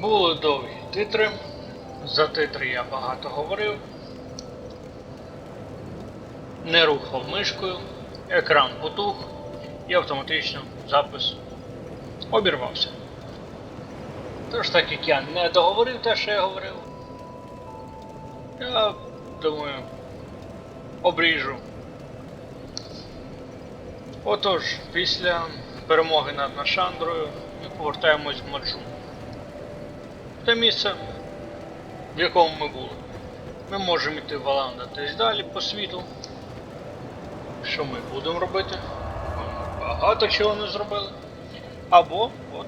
Були довгі титри. За титри я багато говорив. Не рухав мишкою, екран потух і автоматично запис обірвався. Тож так як я не договорив те, що я говорив, я думаю, обріжу. Отож, після перемоги над Нашандрою ми повертаємось в Маджу. Те місце, в якому ми були. Ми можемо йти валандатись далі по світу. Що ми будемо робити? Багато чого не зробили. Або от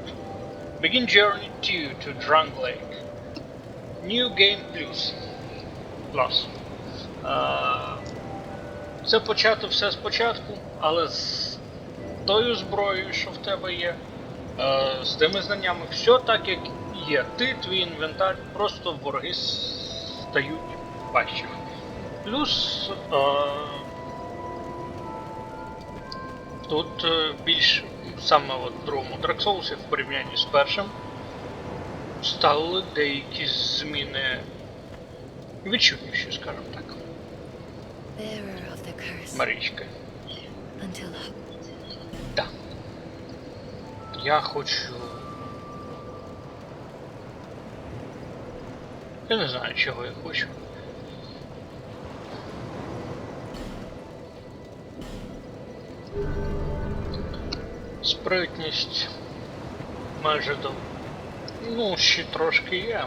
Begin Journey 2 to Drunk Lake. New Game Plus. Plus. Е, Це почати все спочатку, але з тою зброєю, що в тебе є, е, з тими знаннями, все так, як є. Ти, твій інвентар, просто вороги стають важче. Плюс е, тут е, більш саме от в другому Souls в порівнянні з першим стали деякі зміни відчутніші, скажімо так. Марічка. Так. Я хочу. Я не знаю, чого я хочу. Спритність майже до. Ну, ще трошки є.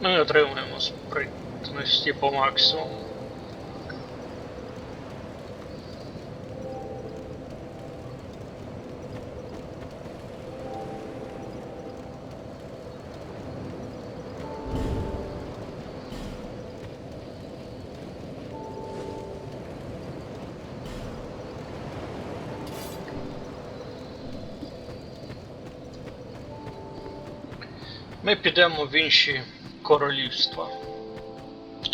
Ми отримуємо спритності по максимуму. Підемо в інші королівства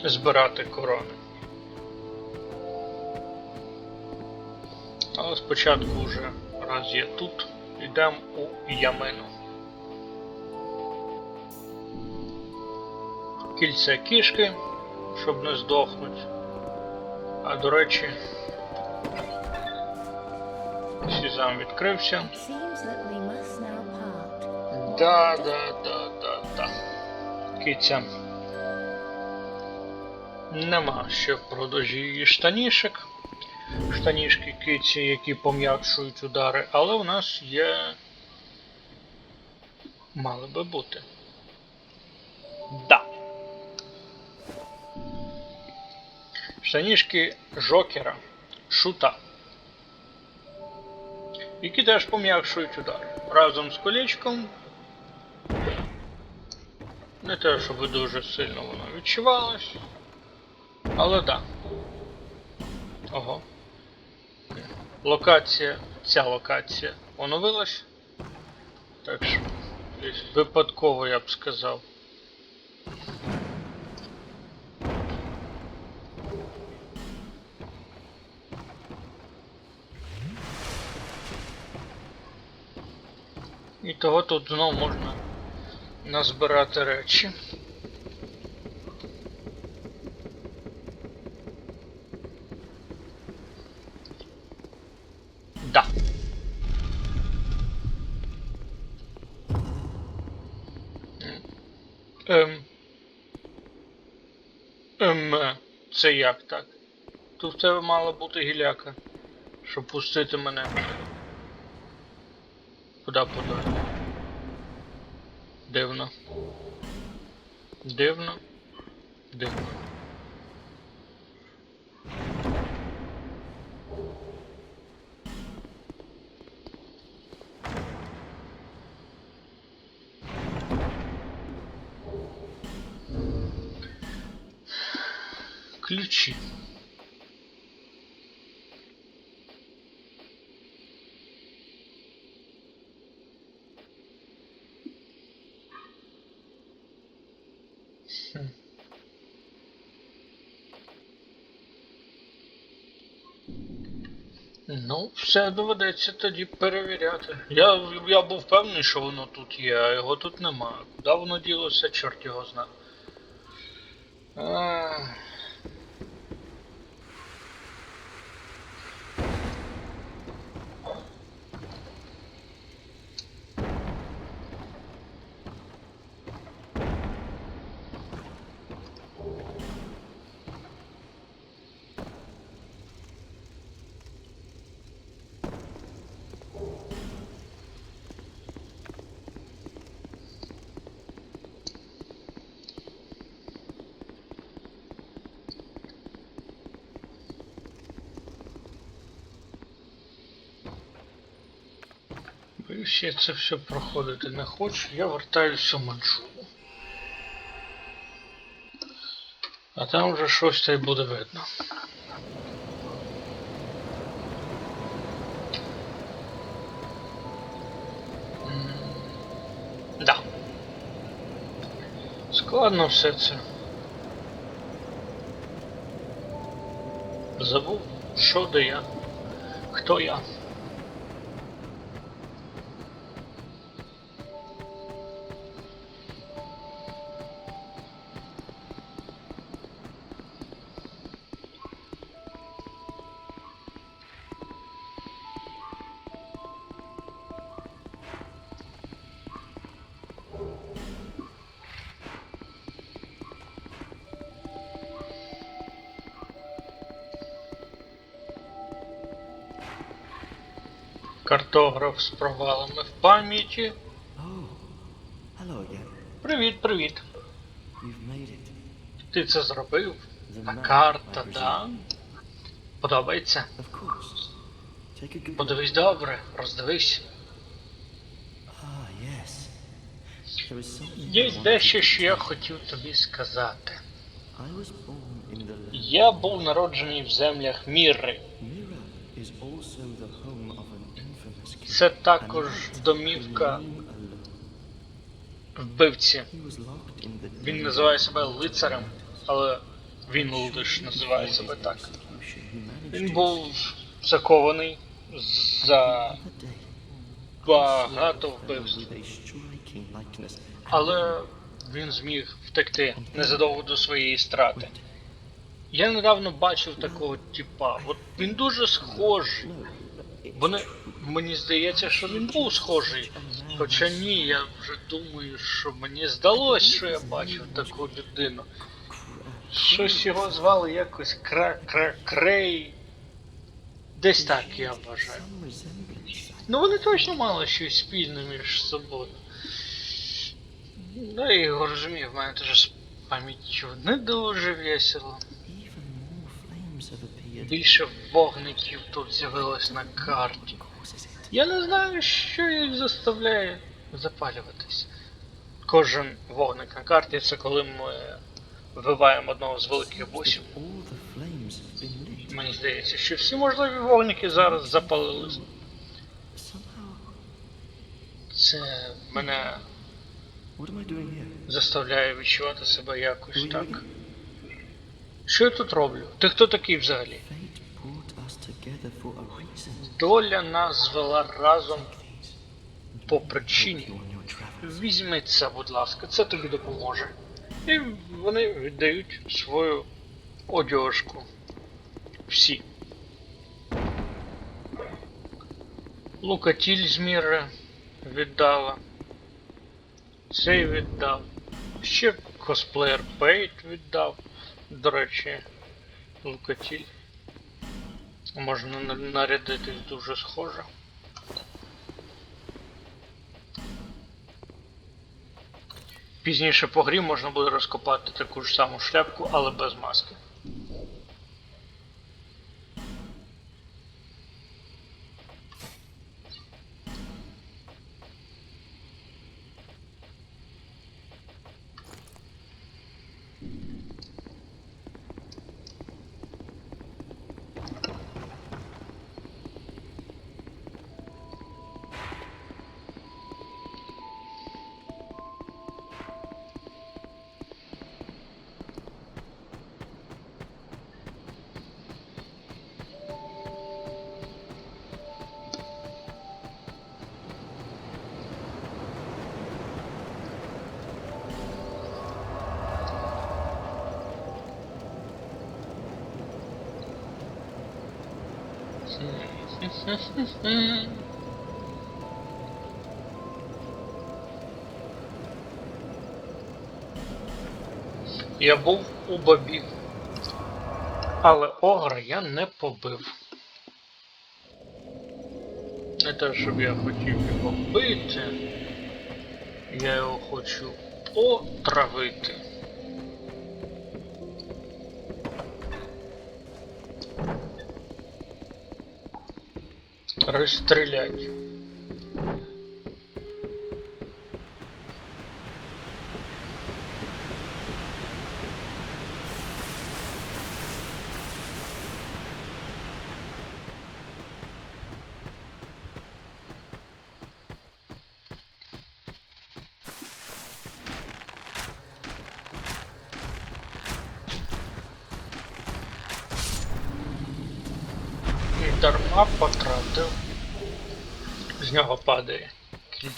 збирати корони. Але спочатку вже раз є тут, йдемо у Ямину. Кільце кішки, щоб не здохнуть. А до речі, Сізам відкрився. Да, да, да, да. Киця. Нема ще в продажі її штанішек. Штанішки киці, які пом'якшують удари, але у нас є. Мали би бути. Да. Штанішки Жокера. Шута. Які теж пом'якшують удар. Разом з колечком не те, щоб дуже сильно воно відчувалось. Але да. Ого. Локація, ця локація оновилась. Так що, десь випадково я б сказав. І того тут знову можна назбирати речі. Да. Ем. Ем. Це як так? Тут в тебе мала бути гіляка, щоб пустити мене. Куди подати? Дивно. Дивно. Дивно. Ключі. Ну, все доведеться тоді перевіряти. Я, я був впевнений, що воно тут є, а його тут нема. Куди воно ділося, чорт його зна. А... Боюсь, я це все проходити не хочу, я вертаюся в манчжуру. А там вже щось та й буде видно. Да. Складно все це. Забув, що де я, хто я. Картограф з провалами в пам'яті. Oh. Привіт, привіт. Ти це зробив? А карта, да? Подобається? Подивись добре, роздивись. Ah, Є дещо, що я хотів тобі сказати. Я був народжений в землях Мірри. Це також домівка вбивці. Він називає себе лицарем, але він лише називає себе так. Він був закований за багато вбивств. Але він зміг втекти незадовго до своєї страти. Я недавно бачив такого типа. От він дуже схожий. It's Вони, мені здається, що він був схожий. Хоча ні, я вже думаю, що мені здалось, що я бачив таку людину. Щось його звали якось Кра Кра Крей. Десь так я вважаю. Ну вони точно мали щось спільне між собою. Ну я його розумію, в мене теж з пам'яттю не дуже весело. Більше вогників тут з'явилось на карті. Я не знаю, що їх заставляє запалюватись. Кожен вогник на карті це коли ми вбиваємо одного з великих босів. Мені здається, що всі можливі вогники зараз запалились. Це мене заставляє відчувати себе якось так. Що я тут роблю? Ти хто такий взагалі? Доля нас звела разом по причині. Візьми це, будь ласка, це тобі допоможе. І вони віддають свою одежку. Всі. Лукатіль з міри віддала. Цей віддав. Ще косплеєр Пейт віддав. До речі, Лукатіль. Можна на- нарядитись дуже схоже. Пізніше по грі можна буде розкопати таку ж саму шляпку, але без маски. Я був у бабів. Але огра я не побив. Не те, щоб я хотів його бити. Я його хочу потравити. Розстрілять.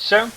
З нього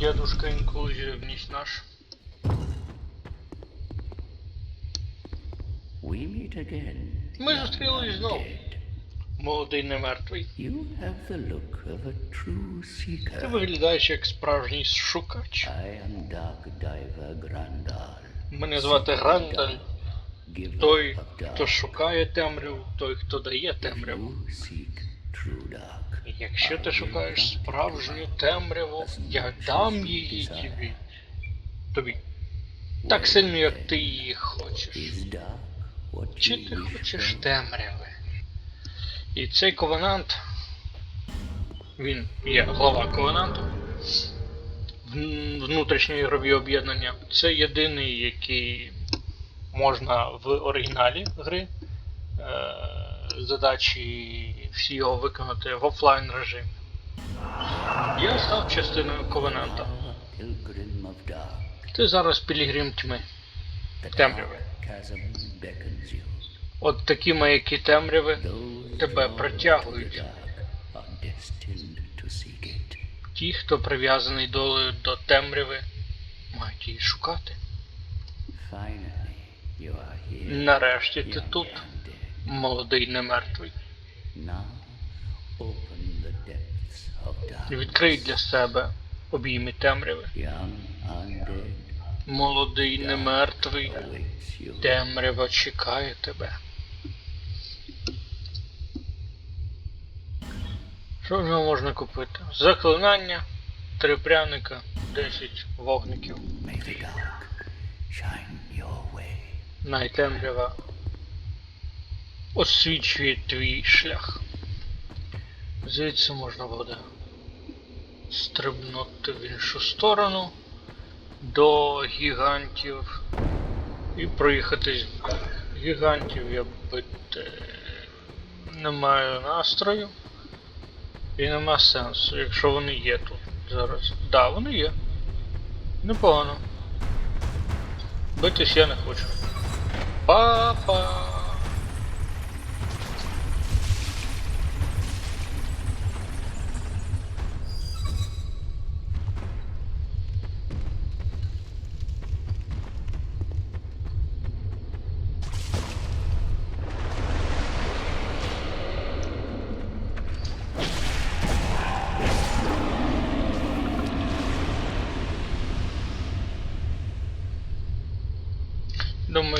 дедушка ніч наш. We meet again. Ми зустрілись знову. Молодий не мертвий. You have the look of a true seeker. Ти виглядаєш як справжній шукач. I am Dark Diver Grandal. Мене звати Грандаль. Той, хто шукає темряву, той, хто дає темряву. Якщо ти шукаєш справжню темряву, я дам її тобі. Тобі. Так сильно, як ти її хочеш. Чи ти хочеш темряви? І цей ковенант, він є глава ковенанту, вн- внутрішнє ігрові об'єднання. Це єдиний, який можна в оригіналі гри. Задачі всі його виконати в офлайн режимі. Я став частиною ковенанта. Ти зараз пілігрим тьми. Темряви. От такі маяки темряви тебе притягують. Ті, хто прив'язаний долею до темряви, мають її шукати. Нарешті ти тут. Молодий of darkness. Відкрий для себе обійми темряви. Молодий немертвий, awaits you. темрява чекає тебе. Що ж можна купити? Заклинання, три пряника, 10 вогників. Найтемрява освічує твій шлях. Звідси можна буде стрибнути в іншу сторону до гігантів і проїхатись. Гігантів я бити не маю настрою і нема сенсу, якщо вони є тут зараз. Да, вони є. Непогано. Битись я не хочу. Папа.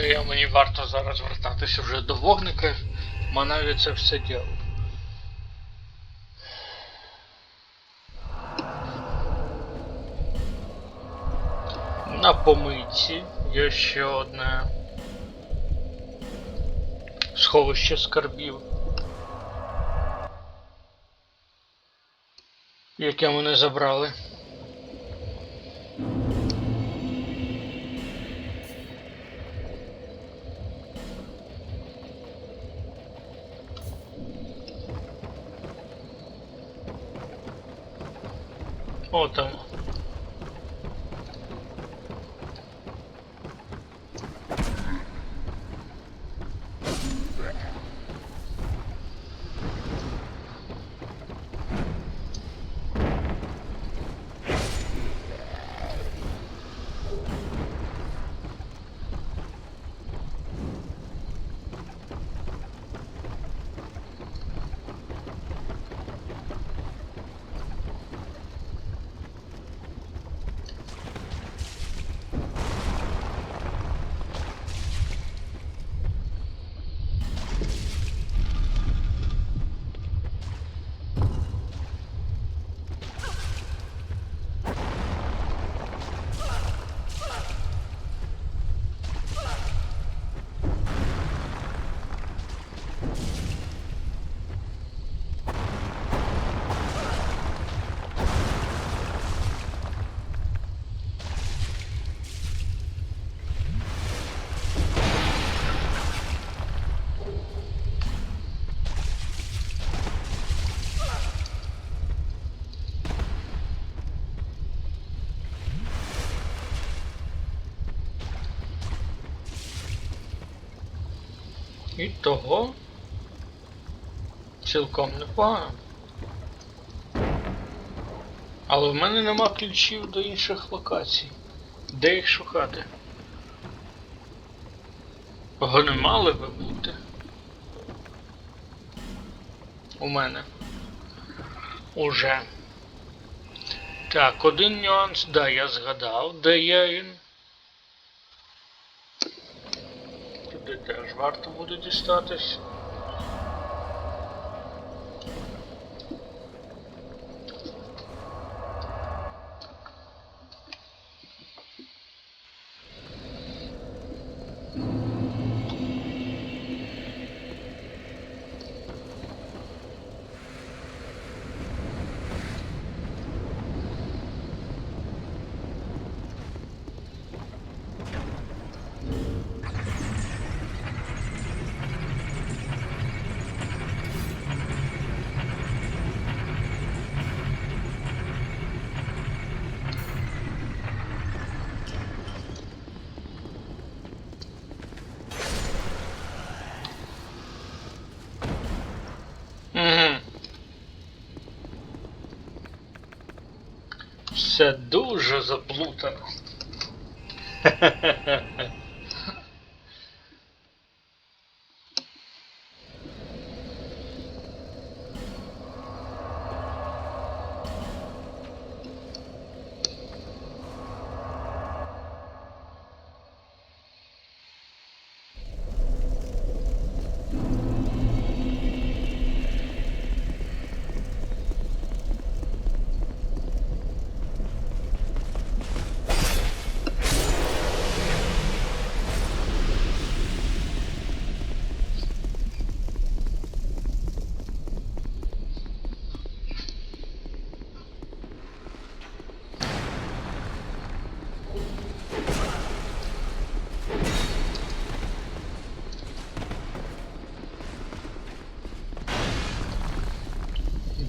Я мені варто зараз вертатися вже до вогника. Манаві це все діло. На помийці є ще одне сховище скарбів. Яке мене забрали. І того цілком непогано. Але в мене нема ключів до інших локацій. Де їх шукати? Вони мали би бути. У мене. Уже. Так, один нюанс, да, я згадав, де є він. Туди теж варто буде дістатись. Все дуже заплутано.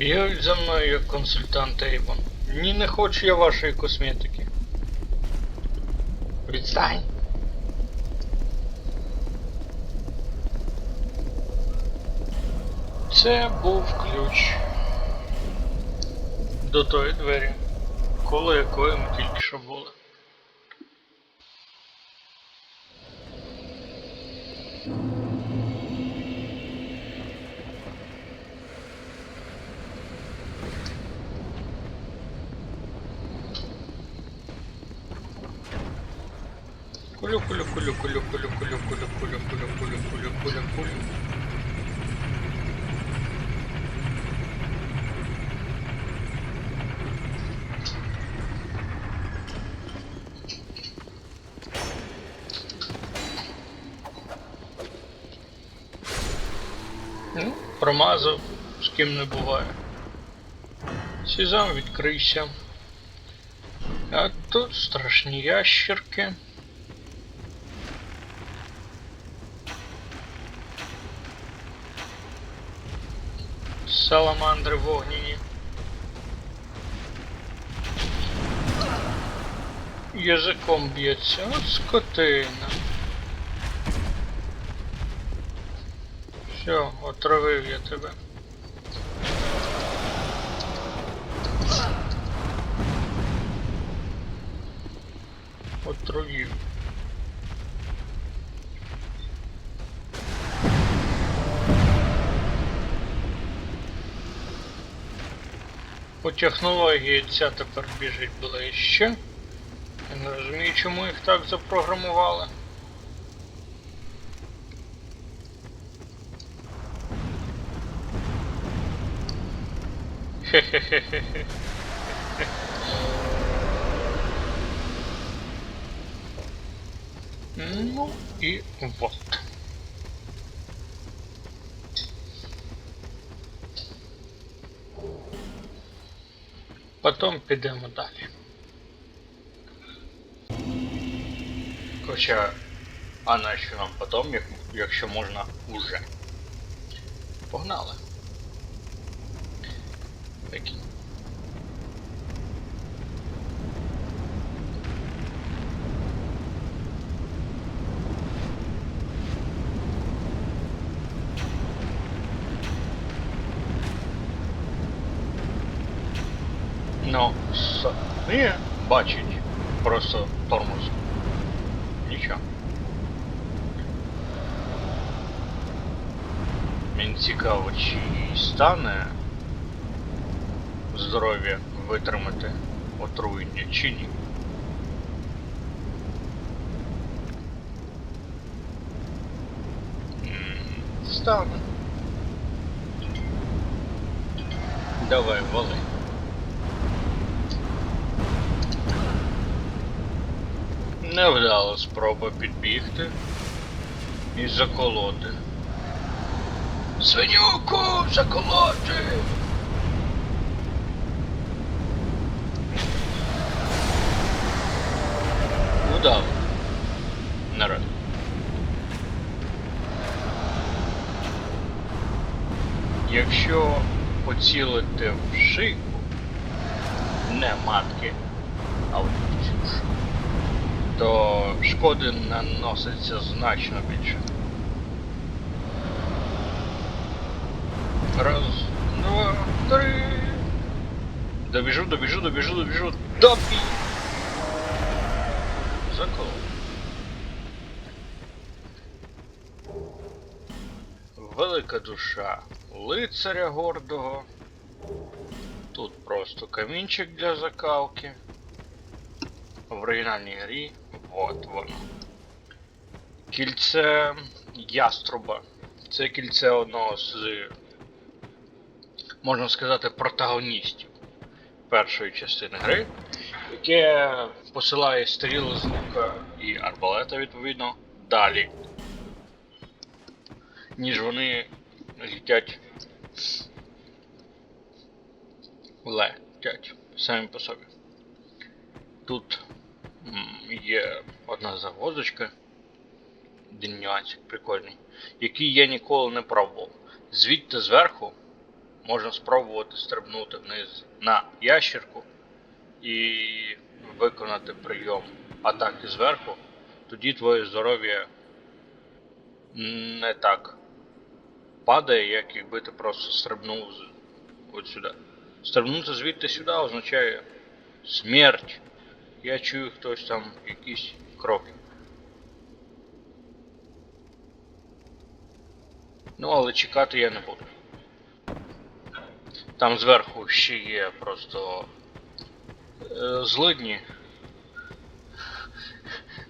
Бігають за мною як консультант Ейвон. Ні, не хочу я вашої косметики. Відстань. Це був ключ до тої двері, коло якої ми тільки що були. Промазав, з ким не буває. Сізам відкрився. А тут страшні ящерки. Саламандри вогняні. Язиком б'ється, от скотина. Все, отравив я тебе. Отруїв. По технології ця тепер біжить ближче. Я не розумію, чому їх так запрограмували. Ну і вот. Потім підемо далі. Хоча, а нащо нам потім, як, якщо можна уже. Погнали. Викинь. Ну, самі бачить просто тормоз. Нічого. Мені цікаво, чи їй стане Здоров'я витримати отруєння чи ні. М, Стане. Давай, вали. Невдала спроба підбігти і заколоти. Свинюку заколоти! Удав. Народ. Якщо поцілити в шийку, не матки, а в цю то шкоди наноситься значно більше. Раз, два, три. Добіжу, добіжу, добіжу, добіжу. Добі! Заколов. Велика душа лицаря гордого. Тут просто камінчик для закалки. В оригінальній грі. От воно. Кільце яструба. Це кільце одного з, можна сказати, протагоністів першої частини гри, яке посилає стріли з лука і арбалета, відповідно, далі. Ніж вони летять. Летять самі по собі. Тут є одна загвоздочка, один нюансик прикольний, який я ніколи не пробував. Звідти зверху можна спробувати стрибнути вниз на ящерку і виконати прийом атаки зверху. Тоді твоє здоров'я не так падає, як якби ти просто стрибнув от сюди. Стрибнути звідти сюди означає смерть. Я чую хтось там якісь кроки. Ну, але чекати я не буду. Там зверху ще є просто е, злидні.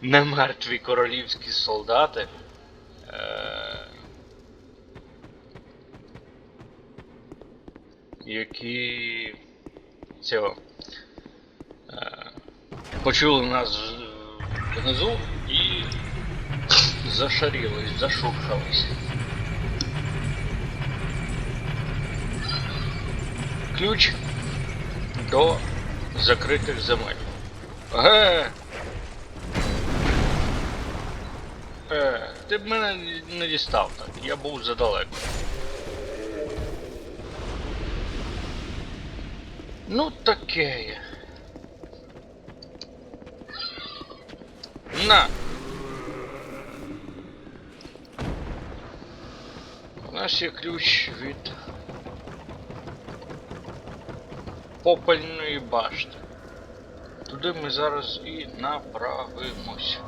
Немертві королівські солдати. Е, які цього е, почули нас внизу і зашарілись, зашурхались. Ключ до закритих земель. Ге! Е, ти б мене не дістав так, я був задалеко. Ну таке. На! У нас є ключ від попельної башти. Туди ми зараз і направимось.